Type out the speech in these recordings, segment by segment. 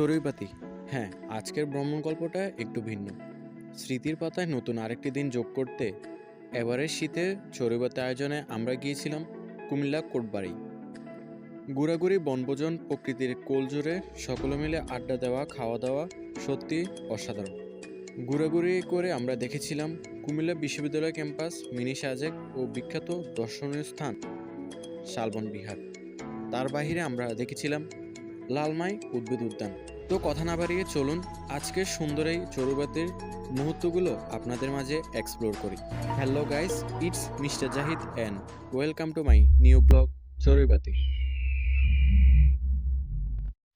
চড়ুইপাতি। হ্যাঁ আজকের ভ্রমণ গল্পটা একটু ভিন্ন। স্মৃতির পাতায় নতুন আরেকটি দিন যোগ করতে এবারের শীতে চড়ুইপাতি আয়োজনে আমরা গিয়েছিলাম কুমিল্লা কোটবাড়ি। ঘোরাঘুরি, বনভোজন, প্রকৃতির কোল জুড়ে সকলে মিলে আড্ডা দেওয়া, খাওয়া দাওয়া সত্যি অসাধারণ। ঘোরাঘুরি করে আমরা দেখেছিলাম কুমিল্লা বিশ্ববিদ্যালয় ক্যাম্পাস, মিনি সাজেক ও বিখ্যাত দর্শনীয় স্থান, শালবন বিহার। তার বাইরে আমরা দেখেছিলাম লালমাই উদ্ভিদ উদ্যান। তো কথা না বাড়িয়ে চলুন আজকের সুন্দর এই চড়ুবাতির মুহূর্তগুলো আপনাদের মাঝে এক্সপ্লোর করি। Hello guys it's mister Zahid and welcome to my new blog চড়ুইবাতি।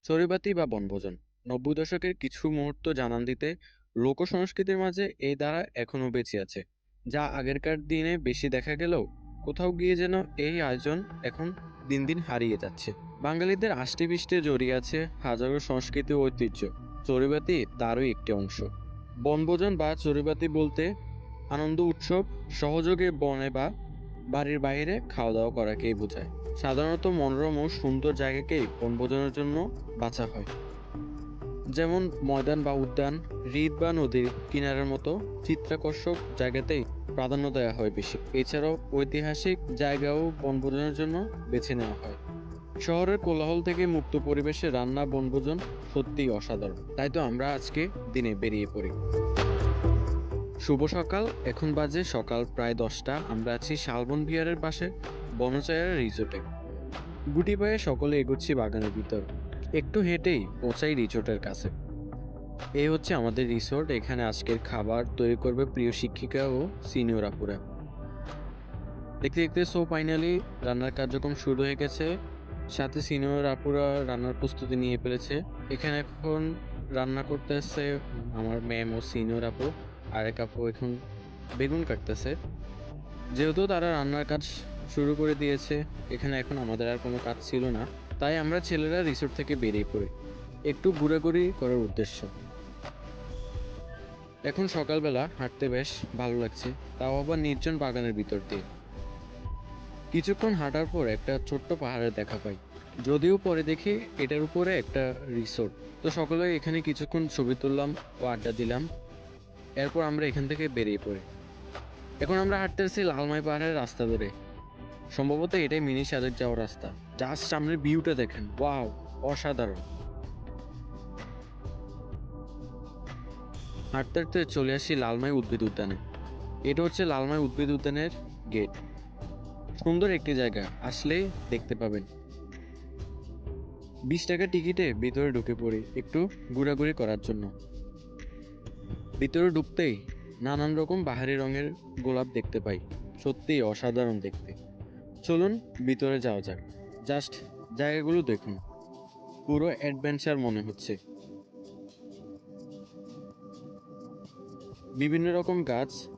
চড়ুইবাতি বা বনভোজন, নব্বই দশকের কিছু মুহূর্ত জানান দিতে লোক সংস্কৃতির মাঝে এই দ্বারা এখনও বেঁচে আছে। যা আগেরকার দিনে বেশি দেখা গেলেও কোথাও গিয়ে যেন এই আয়োজন এখন দিন দিন হারিয়ে যাচ্ছে। বাঙালিদের আষ্টে পৃষ্ঠে জড়িয়ে আছে হাজারো সংস্কৃতি ঐতিহ্য। চড়ুইবাতি তারই একটি অংশ। বনভোজন বা চড়ুইবাতি বলতে আনন্দ উৎসব, সহযোগে বনে বা বাড়ির বাইরে খাওয়া দাওয়া করাকেই বোঝায়। সাধারণত মনোরম ও সুন্দর জায়গাকেই বনভোজনের জন্য বাছা হয়। যেমন ময়দান বা উদ্যান, হ্রদ বা নদীর কিনারের মতো চিত্রাকর্ষক জায়গাতেই প্রাধান্য দেওয়া হয় বেশি। এছাড়াও ঐতিহাসিক জায়গাও বনভোজনের জন্য বেছে নেওয়া হয়। শহরের কোলাহল থেকে মুক্ত পরিবেশে রান্না, বনভোজন সত্যিই অসাধারণ। তাই তো আমরা আজকে দিনে বেরিয়ে পড়ি। শুভ সকাল, এখন বাজে সকাল প্রায় দশটা। আমরা আছি শালবন বিহারের পাশে বনচায়ার রিসোর্টে। গুটি পায়ে সকলে এগোচ্ছি বাগানের ভিতর। একটু হেঁটেই পৌঁছাই রিসোর্টের কাছে। এই হচ্ছে আমাদের রিসোর্ট, এখানে আজকের খাবার তৈরি করবে প্রিয় শিক্ষিকা ও সিনিয়র আপুরা। দেখতে দেখতে সো ফাইনালি রান্নার কার্যক্রম শুরু হয়ে গেছে। সাথে সিনিয়র আপুরা রান্নার প্রস্তুতি নিয়ে ফেলেছে। এখানে এখন রান্না করতে করতেছে আমার ম্যাম ও সিনিয়র আপু, আরেক আপু এখন বেগুন কাটতেছে। যেহেতু তারা রান্নার কাজ শুরু করে দিয়েছে। এখানে এখন আমাদের আর কোনো কাজ ছিল না। তাই আমরা ছেলেরা রিসোর্ট থেকে বেরিয়ে পড়ি। একটু ঘোরাঘুরি করার উদ্দেশ্য। এখন সকালবেলা হাঁটতে বেশ ভালো লাগছে। তাও আবার নির্জন বাগানের ভিতর দিয়ে। কিছুক্ষণ হাঁটার পর একটা ছোট্ট পাহাড়ের দেখা পাই। যদিও পরে দেখি এটার উপরে একটা রিসোর্ট তো সকলে এখানে কিছুক্ষণ ছবি তুললাম ও আড্ডা দিলাম। এরপর আমরা এখান থেকে বেরিয়ে পড়ি। এখন আমরা হাঁটতেছি লালমাই পাহাড়ের রাস্তা ধরে। সম্ভবত এটাই মিনি সাজেক যাওয়ার রাস্তা। জাস্ট সামনের ভিউটা দেখেন। ওয়াও, অসাধারণ। হাঁটতে হাঁটতে চলে আসি লালমাই উদ্ভিদ উদ্যানে। এটা হচ্ছে লালমাই উদ্ভিদ উদ্যানের গেট। সুন্দর একটি জায়গা আসলেই দেখতে পাবেন। বিশ টাকা টিকিটে ভিতরে ঢুকে পড়ি, একটু ঘোরাঘুরি করার জন্য। ভিতরে ঢুকতেই নানান রকম বাহারি রঙের গোলাপ দেখতে পাই। সত্যিই অসাধারণ দেখতে। চলুন ভিতরে যাওয়া যাক। জাস্ট জায়গাগুলো দেখুন। পুরো অ্যাডভেঞ্চার মনে হচ্ছে। বিভিন্ন রকম গাছ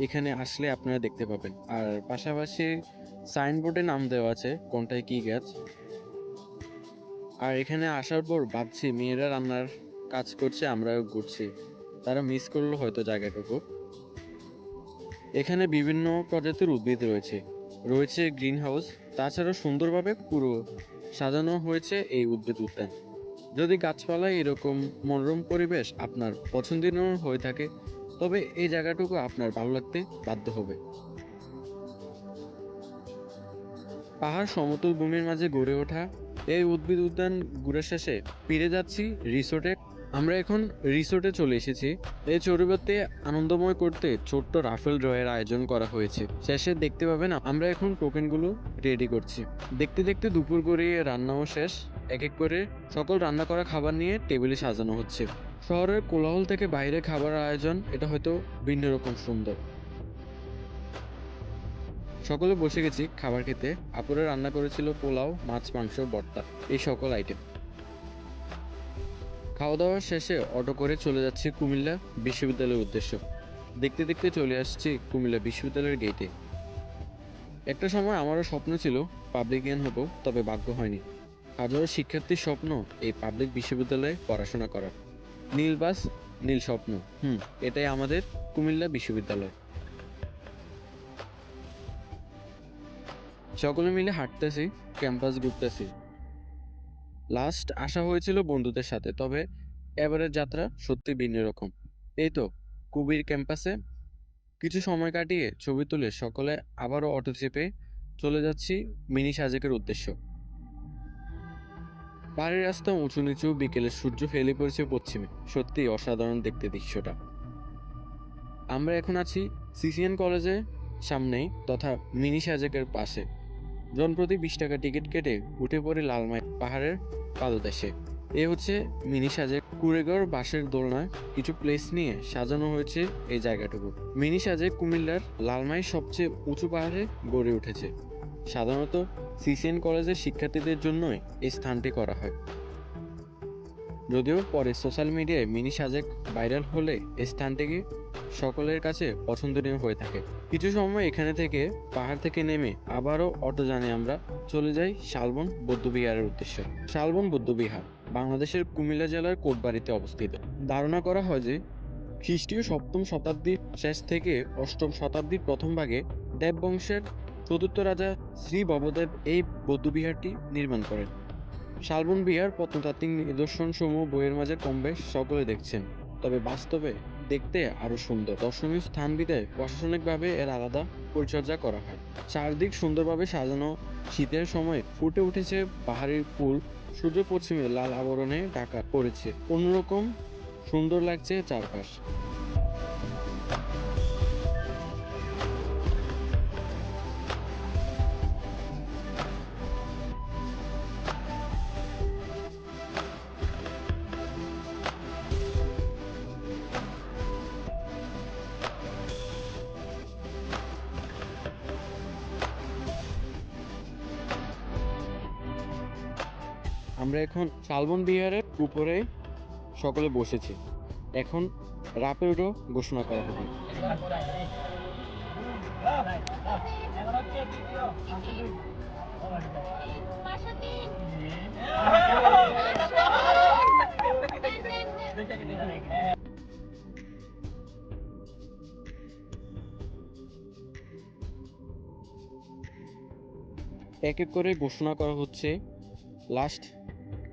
এখানে আসলে আপনারা দেখতে পাবেন। আর পাশাপাশি সাইনবোর্ডে নাম দেওয়া আছে, কোনটায় কি গাছ। আর এখানে আসার পর ভাবছি, মেয়েরা রান্নার কাজ করছে, আমরাও ঘুরছি। তারা মিস করল হয়তো জায়গাটুকু। এখানে বিভিন্ন প্রজাতির উদ্ভিদ রয়েছে। রয়েছে গ্রিন হাউস তাছাড়া সুন্দরভাবে পুরো সাজানো হয়েছে এই উদ্ভিদ উদ্যান। যদি গাছপালায় এরকম মনোরম পরিবেশ আপনার পছন্দের হয়ে থাকে, তবে এই জায়গাটুকু আপনার ভালো লাগতে বাধ্য হবে। পাহাড় সমতল ভূমির মাঝে গড়ে ওঠা এই উদ্ভিদ উদ্যান ঘুরে শেষে ফিরে যাচ্ছি রিসোর্টে। আমরা এখন রিসোর্টে চলে এসেছি। এই চড়ুইবাতে আনন্দময় করতে ছোট্ট রাফেল ড্রয়ের আয়োজন করা হয়েছে। শেষে দেখতে পাবেন আমরা এখন টোকেনগুলো রেডি করছি। দেখতে দেখতে দুপুর গড়িয়ে রান্নাও শেষ। এক এক করে সকল রান্না করা খাবার নিয়ে টেবিলে সাজানো হচ্ছে। শহরের কোলাহল থেকে বাইরে খাবার আয়োজন, এটা হয়তো ভিন্ন রকম সুন্দর। সকলে বসে গেছি খাবার খেতে। আপুরা রান্না করেছিল পোলাও, মাছ, মাংস, ভর্তা, এই সকল আইটেম খাওয়া দাওয়া শেষে অটো করে চলে যাচ্ছি কুমিল্লা বিশ্ববিদ্যালয়ের উদ্দেশ্য। দেখতে দেখতে চলে আসছি কুমিল্লা বিশ্ববিদ্যালয়ের গেটে একটা সময় আমারও স্বপ্ন ছিল পাবলিক পাবলিকিয়ান হব, তবে ভাগ্য হয়নি। হাজারো শিক্ষার্থীর স্বপ্ন এই পাবলিক বিশ্ববিদ্যালয়ে পড়াশোনা করার। নীল বাস, নীল স্বপ্ন, হুম, এটাই আমাদের কুমিল্লা বিশ্ববিদ্যালয়। সকলে মিলে হাঁটতেছি ক্যাম্পাস ঘুরতেছি। লাস্ট আসা হয়েছিল বন্ধুদের সাথে, তবে এবারের যাত্রা সত্যি ভিন্ন রকম। এই তো, কুবির ক্যাম্পাসে কিছু সময় কাটিয়ে ছবি তুলে সকলে আবারও অটো চেপে চলে যাচ্ছি মিনি সাজেকের উদ্দেশ্য। পাহাড়ের রাস্তা উঁচু নিচু, বিকেলে সূর্য ফেলে পড়েছে পশ্চিমে। সত্যি অসাধারণ দেখতে দৃশ্যটা। আমরা এখন আছি সিসিএন কলেজের সামনেই, তথা মিনি সাজেকের পাশে। জনপ্রতি বিশ টাকা টিকিট কেটে উঠে পড়ে লালমাই পাহাড়ের পাদদেশে। এ হচ্ছে মিনি সাজেক কুড়েগড় বাঁশের দোলনায় কিছু প্লেস নিয়ে সাজানো হয়েছে এই জায়গাটুকু। মিনি সাজেক কুমিল্লার লালমাই সবচেয়ে উঁচু পাহাড়ে গড়ে উঠেছে। সাধারণত সিসিএন কলেজের শিক্ষার্থীদের জন্যই এই স্থানটি করা হয়। যদিও পরে সোশ্যাল মিডিয়ায় মিনি সাজেক ভাইরাল হলে এই স্থানটিকে সকলের কাছে পছন্দনীয় হয়ে থাকে। কিছু সময় এখানে থেকে পাহাড় থেকে নেমে আবারও অটো জানে আমরা চলে যাই শালবন বৌদ্ধবিহারের উদ্দেশ্যে। শালবন বৌদ্ধবিহার বাংলাদেশের কুমিল্লা জেলার কোটবাড়িতে অবস্থিত। ধারণা করা হয় যে খ্রিস্টীয় সপ্তম শতাব্দীর শেষ থেকে অষ্টম শতাব্দীর প্রথম ভাগে দেব বংশের চতুর্থ রাজা শ্রী ভবদেব এই বৌদ্ধবিহারটি নির্মাণ করেন। শালবন বিহার প্রত্নতাত্ত্বিক নিদর্শন সমূহ বইয়ের মাঝে কম বেশ সকলে দেখছেন। তবে বাস্তবে দেখতে আরও সুন্দর। দর্শনীয় স্থান বিদায় প্রশাসনিকভাবে এর আলাদা পরিচর্যা করা হয়। চারদিক সুন্দরভাবে সাজানো। শীতের সময় ফুটে উঠেছে পাহাড়ি ফুল। সূর্য পশ্চিমে লাল আবরণে ঢাকা পড়েছে। অন্যরকম সুন্দর লাগছে চারপাশ। আমরা এখন শালবন বিহারের উপরে সকলে বসেছি। এখন রাপেরও ঘোষণা করা হবে। এক এক করে ঘোষণা করা হচ্ছে। লাস্ট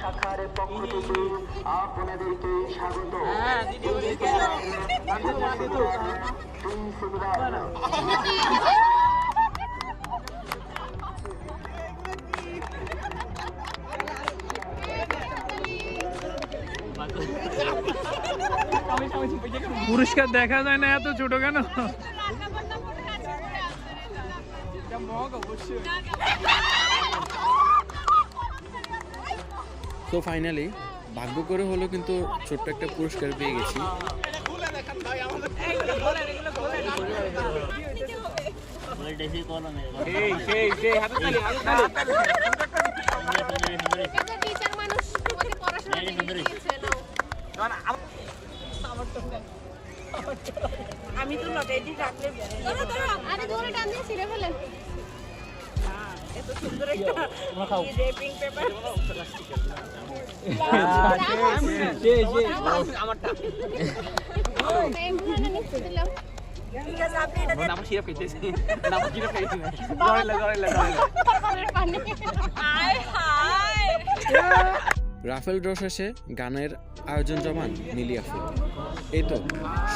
শাখার পক্ষ থেকে আপনাদেরকে স্বাগত প্রিন্সিপাল পুরস্কার দেখা যায় না এত ছোট কেন? তো ফাইনালি ভাগ্য করে হলো কিন্তু ছোট্ট একটা পুরস্কার পেয়ে গেছি। টিচার আমি তো লটাইটি রাখলে ধরো ধরো। আরে ধরে টান দিয়ে ছিঁড়ে ফেলেন এত সুন্দর একটা রেপিং পেপার এমন নিচে দিলাম। ঠিক আছে আপনি এটা পানি। হায় হায়। রাফেল ড্র শেষে গানের আয়োজন জমান নীলিয়াফুল এই তো,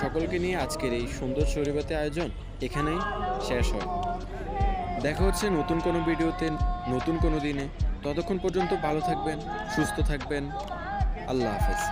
সকলকে নিয়ে আজকের এই সুন্দর শরীরবাতে আয়োজন এখানেই শেষ হয়। দেখা হচ্ছে নতুন কোনো ভিডিওতে, নতুন কোনো দিনে। ততক্ষণ পর্যন্ত ভালো থাকবেন, সুস্থ থাকবেন। আল্লাহ হাফেজ।